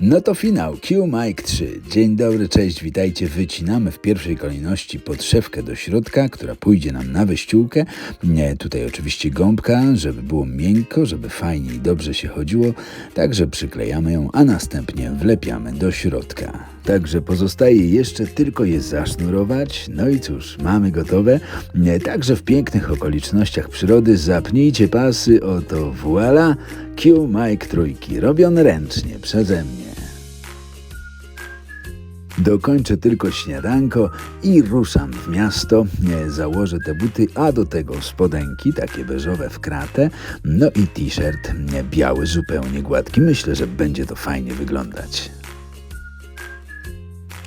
No to finał, Q Mike 3. Dzień dobry, cześć, witajcie. Wycinamy w pierwszej kolejności podszewkę do środka, która pójdzie nam na wyściółkę. Nie, tutaj oczywiście gąbka, żeby było miękko, żeby fajnie i dobrze się chodziło. Także przyklejamy ją, a następnie wlepiamy do środka. Także pozostaje jeszcze tylko je zasznurować. No i cóż, mamy gotowe. Nie, Także w pięknych okolicznościach przyrody zapnijcie pasy, oto voila, Q Mike trójki, robione ręcznie przeze mnie. Dokończę tylko śniadanko i ruszam w miasto. Założę te buty, a do tego spodenki, takie beżowe w kratę, no i t-shirt biały, zupełnie gładki. Myślę, że będzie to fajnie wyglądać.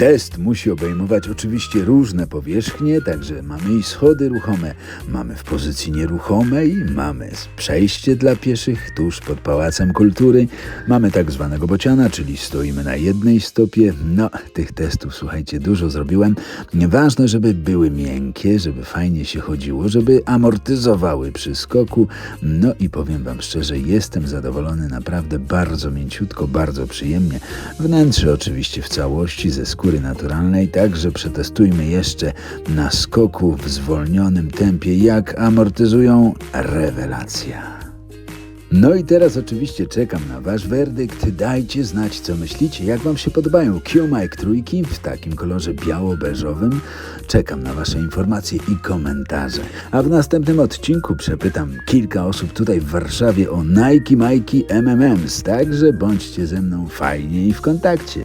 Test musi obejmować oczywiście różne powierzchnie, także mamy i schody ruchome, mamy w pozycji nieruchomej, mamy przejście dla pieszych tuż pod Pałacem Kultury, mamy tak zwanego bociana, czyli stoimy na jednej stopie. No, tych testów, słuchajcie, dużo zrobiłem. Ważne, żeby były miękkie, żeby fajnie się chodziło, żeby amortyzowały przy skoku. No i powiem Wam szczerze, jestem zadowolony, naprawdę bardzo mięciutko, bardzo przyjemnie. Wnętrze oczywiście w całości ze skóry naturalnej, także przetestujmy jeszcze na skoku w zwolnionym tempie, jak amortyzują rewelacja. No i teraz oczywiście czekam na Wasz werdykt. Dajcie znać, co myślicie, jak Wam się podobają Q-Mike trójki w takim kolorze biało-beżowym. Czekam na Wasze informacje i komentarze. A w następnym odcinku przepytam kilka osób tutaj w Warszawie o Nike Mikey MMMs, także bądźcie ze mną fajnie i w kontakcie.